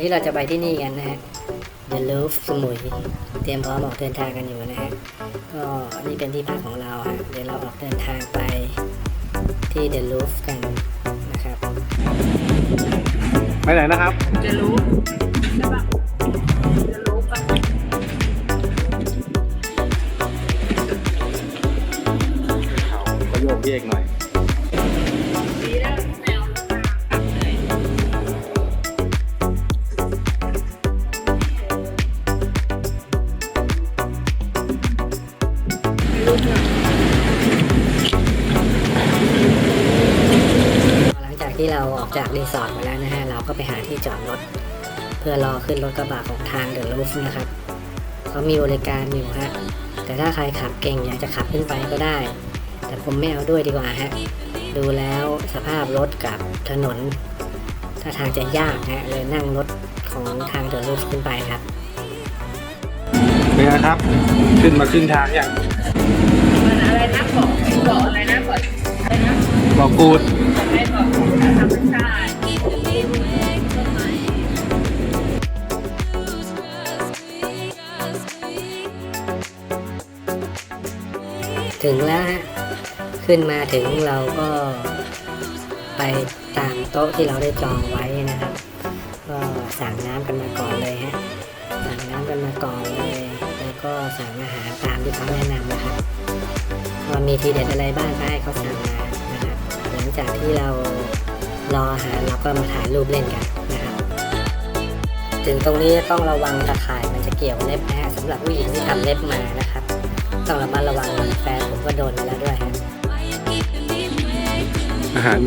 วันนี้เราจะไปที่นี่กันนะฮะ The Louvre สมุย เตรียมพร้อมออกเดินทางกันอยู่นะฮะ ก็อันนี้เป็นที่พักของเราฮะ เดี๋ยวเราออกเดินทางไปที่ The Louvre กันนะครับ ไปไหนนะครับจะรู้ใช่ปะจะรู้ปะเขาก็โยกเยกหน่อย หลังจากที่เราออกจากรีสอร์ทมาแล้วนะฮะ เราก็ไปหาที่จอดรถ เพื่อรอขึ้นรถกระบะของทางเดอะลูฟนะครับเขามีบริการอยู่ฮะ แต่ถ้าใครขับเก่งอยากจะขับขึ้นไปก็ได้ แต่ผมไม่เอาด้วยดีกว่าฮะ ดูแล้วสภาพรถกับถนนถ้าทางจะยากฮะ เลยนั่งรถของทางเดอะลูฟขึ้นไปครับเป็นไงครับ ขึ้นมาขึ้นทางอย่าง บอกกูดถึงแล้วฮะ ขึ้นมาถึงเราก็ไปตามโต๊ะที่เราได้จองไว้นะครับ ก็สั่งน้ำกันมาก่อนเลยฮะ สั่งน้ำกันมาก่อนเลย แล้วก็สั่งอาหารตามที่เขาแนะนำนะครับว่ามีทีเด็ดอะไรบ้างก็ให้เขาสั่งมา งจากที่เรารออาหารเราก็มาถ่ายรูปเล่นกันนะครับ ถึงตรงนี้ต้องระวังตะข่ายมันจะเกี่ยวเล็บนะฮะสำหรับผู้หญิงที่ทำเล็บมานะครับ ต้องระมัดระวังแฟนผมก็โดนมาแล้วด้วยฮะอาหาร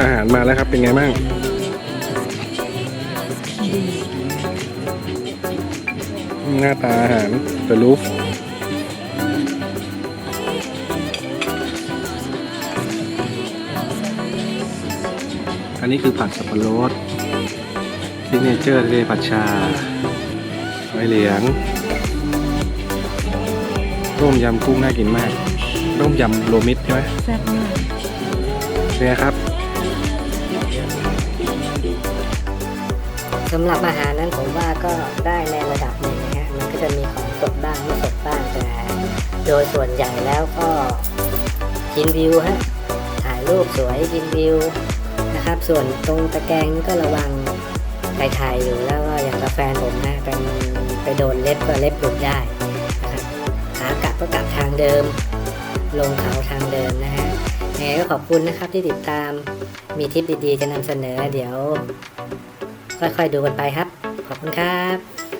อาหารมาแล้วครับเป็นไงบ้างหน้าตาอาหารเดอะลูฟ อันนี้คือผัดสับปะรดซิกเนเจอร์ทะเลผัดชาไว้เหลียง ต้มยำกุ้งน่ากินมาก ต้มยำโรมิตใช่ไหมแซ่บมากเป็นไงครับสำหรับอาหารนั้นผมว่าก็ได้ในระดับหนึ่งนะฮะ มันก็จะมีของสดบ้างไม่สดบ้างแต่โดยส่วนใหญ่แล้วก็กินวิวฮะ ถ่ายรูปสวยกินวิว นะครับ ส่วนตรงตะแกรงก็ระวังถ่ายๆอยู่แล้วก็อย่างกาแฟนผมนะเป็นไปโดนเล็บก็เล็บหลุดได้นะครับขากลับก็กลับทางเดิม ลงเขาทางเดิมนะฮะยังไงก็ขอบคุณนะครับที่ติดตามมีทิปดีๆจะนำเสนอเดี๋ยว ค่อยๆดูกันไปครับ ขอบคุณครับ